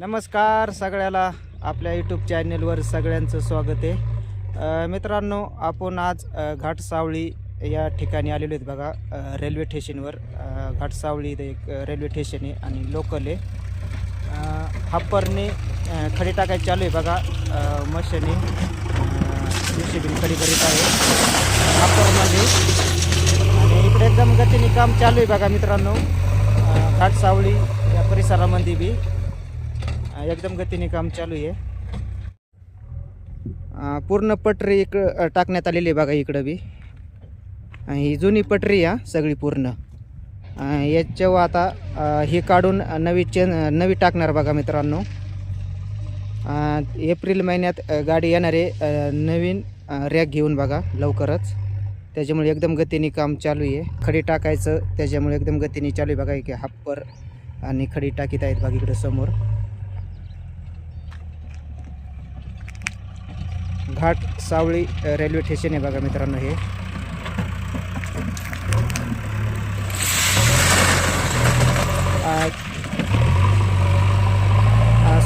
नमस्कार सगळ्याला आपल्या यूट्यूब चॅनेलवर सगळ्यांचं स्वागत आहे. मित्रांनो आपण आज घाटसावळी या ठिकाणी आलेलो आहेत बघा रेल्वे स्टेशनवर घाटसावळी इथं एक रेल्वे स्टेशन आहे आणि लोकल आहे. अ, खडी टाकायची चालू आहे बघा अ, मशीनी खडी करीत आहे. हप्परमध्ये आणि इकडे एकदम गतीने काम चालू आहे बघा मित्रांनो. घाटसावळी या परिसरामध्ये बी. एकदम गतीने काम चालू आहे. पूर्ण पटरी इक टाकण्यात आलेली आहे बघा इकडं बी. आणि ही जुनी पटरी या सगळी पूर्ण. अ, याच्यावर आता ही हे काढून नवी चेन नवी टाकणार बघा मित्रांनो. एप्रिल महिन्यात गाडी येणार आहे नवीन रॅक घेऊन बघा लवकरच. त्याच्यामुळे एकदम गतीने काम चालू आहे. खडी टाकायचं त्याच्यामुळे एकदम गतीने चालू आहे बघा एक हाप्पर आणि खडी टाकीत आहेत बघा इकडं समोर. घाट सावळी रेल्वे स्टेशन आहे बघा मित्रांनो हे.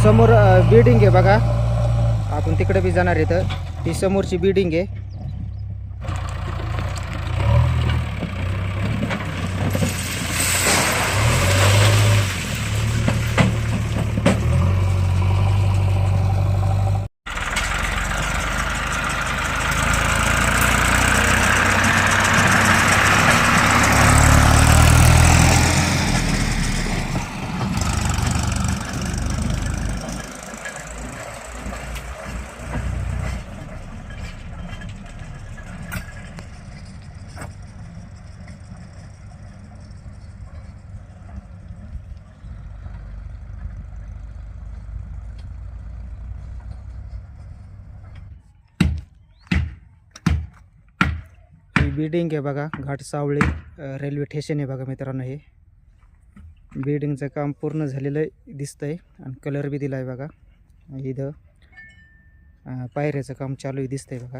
समोर बिल्डिंग आहे बघा. आपण तिकडे बी जाणार आहे तर ही समोरची बिल्डिंग आहे. बिल्डिंग आहे बघा. घाट सावळी रेल्वे स्टेशन आहे बघा मित्रांनो हे. बिल्डिंगचं काम पूर्ण झालेलं दिसतंय आणि कलर बी दिला आहे बघा. इथं पायऱ्याचं काम चालू आहे बघा.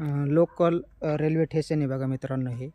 लोकल रेल्वे स्टेशन आहे बघा मित्रांनो हे.